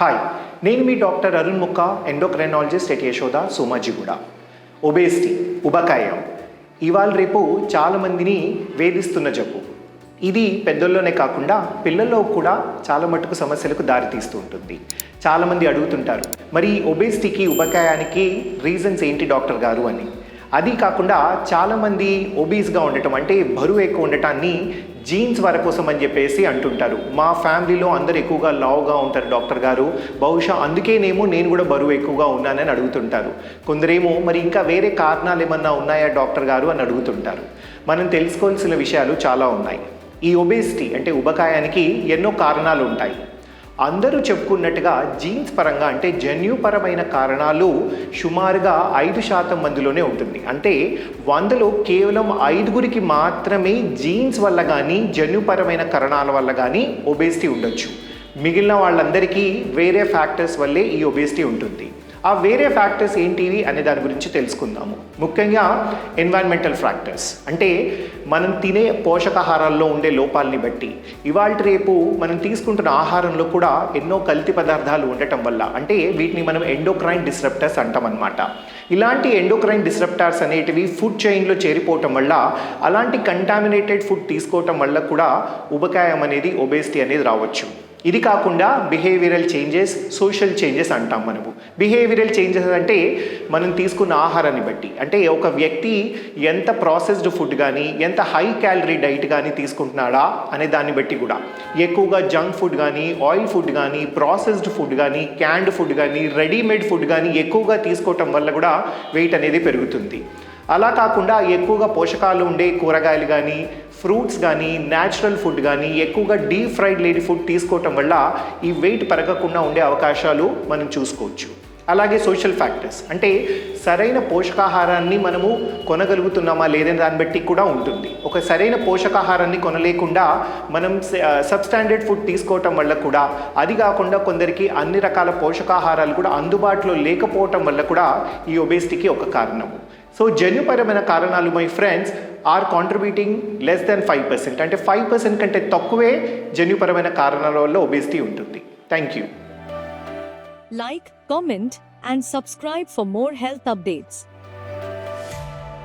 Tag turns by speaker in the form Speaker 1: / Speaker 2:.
Speaker 1: Hi నేను మీ doctor Arun Mukka endocrinologist at Yashoda Somajiguda. Obesity ఉబకాయం. ఇవాళ రేపు చాలామందిని వేధిస్తున్న జబ్బు. ఇది పెద్దల్లోనే కాకుండా పిల్లల్లో కూడా చాలా మటుకు సమస్యలకు దారితీస్తూ ఉంటుంది. చాలామంది అడుగుతుంటారు మరి ఒబేసిటీకి ఉబకాయానికి రీజన్స్ ఏంటి డాక్టర్ గారు? అని. అది కాకుండా చాలామంది ఒబీస్గా ఉండటం అంటే బరువు ఎక్కువ ఉండటాన్ని జీన్స్ వర కోసం అని చెప్పేసి అంటుంటారు. మా ఫ్యామిలీలో అందరు ఎక్కువగా లావుగా ఉంటారు డాక్టర్ గారు. బహుశా అందుకేనేమో నేను కూడా బరువు ఎక్కువగా ఉన్నానని అడుగుతుంటారు. కొందరేమో మరి ఇంకా వేరే కారణాలు ఏమన్నా ఉన్నాయా డాక్టర్ గారు అని అడుగుతుంటారు. మనం తెలుసుకోవాల్సిన విషయాలు చాలా ఉన్నాయి. ఈ ఒబేసిటీ అంటే ఉబకాయానికి ఎన్నో కారణాలు ఉంటాయి. అందరూ చెప్పుకున్నట్టుగా జీన్స్ పరంగా అంటే జన్యుపరమైన కారణాలు సుమారుగా ఐదు శాతం మందిలోనే ఉంటుంది. అంటే వందలో కేవలం ఐదుగురికి మాత్రమే జీన్స్ వల్ల కానీ జన్యుపరమైన కారణాల వల్ల కానీ ఒబేసిటీ ఉండొచ్చు. మిగిలిన వాళ్ళందరికీ వేరే ఫ్యాక్టర్స్ వల్లే ఈ ఒబేసిటీ ఉంటుంది. ఆ వేరే ఫ్యాక్టర్స్ ఏంటివి అనే దాని గురించి తెలుసుకుందాము. ముఖ్యంగా ఎన్వైర్న్మెంటల్ ఫ్యాక్టర్స్ అంటే మనం తినే పోషకాహారాల్లో ఉండే లోపాలని బట్టి. ఇవాళ రేపు మనం తీసుకుంటున్న ఆహారంలో కూడా ఎన్నో కల్తీ పదార్థాలు ఉండటం వల్ల. అంటే వీటిని మనం ఎండోక్రైన్ డిస్రప్టర్స్ అంటామన్నమాట. ఇలాంటి ఎండోక్రైన్ డిస్రప్టార్స్ అనేటివి ఫుడ్ చైన్లో చేరిపోవటం వల్ల అలాంటి కంటామినేటెడ్ ఫుడ్ తీసుకోవటం వల్ల కూడా ఉబకాయం అనేది ఒబేసిటీ అనేది రావచ్చు. ఇది కాకుండా బిహేవియరల్ చేంజెస్ సోషల్ చేంజెస్ అంటాం మనము. బిహేవియరల్ చేంజెస్ అంటే మనం తీసుకున్న ఆహారాన్ని బట్టి. అంటే ఒక వ్యక్తి ఎంత ప్రాసెస్డ్ ఫుడ్ కానీ ఎంత హై క్యాలరీ డైట్ కానీ తీసుకుంటున్నాడా అనే దాన్ని బట్టి కూడా. ఎక్కువగా జంక్ ఫుడ్ కానీ ఆయిల్ ఫుడ్ కానీ ప్రాసెస్డ్ ఫుడ్ కానీ క్యాండ్ ఫుడ్ కానీ రెడీమేడ్ ఫుడ్ కానీ ఎక్కువగా తీసుకోవటం వల్ల కూడా వెయిట్ అనేది పెరుగుతుంది. అలా కాకుండా ఎక్కువగా పోషకాలు ఉండే కూరగాయలు కానీ ఫ్రూట్స్ కానీ న్యాచురల్ ఫుడ్ కానీ ఎక్కువగా డీప్ ఫ్రైడ్ లేని ఫుడ్ తీసుకోవటం వల్ల ఈ వెయిట్ పెరగకుండా ఉండే అవకాశాలు మనం చూసుకోవచ్చు. అలాగే సోషల్ ఫ్యాక్టర్స్ అంటే సరైన పోషకాహారాన్ని మనము కొనగలుగుతున్నామా లేదని దాన్ని బట్టి కూడా ఉంటుంది. ఒక సరైన పోషకాహారాన్ని కొనలేకుండా మనం సబ్స్టాండర్డ్ ఫుడ్ తీసుకోవటం వల్ల కూడా అది కాకుండా కొందరికి అన్ని రకాల పోషకాహారాలు కూడా అందుబాటులో లేకపోవటం వల్ల కూడా ఈ ఒబేసిటీకి ఒక కారణము. సో జన్యుపరమైన కారణాలు my friends are contributing less than five percent అంటే ఫైవ్ పర్సెంట్ కంటే తక్కువే జన్యుపరమైన కారణాల వల్ల ఒబేసిటీ ఉంటుంది. Thank you
Speaker 2: like comment and subscribe for more health updates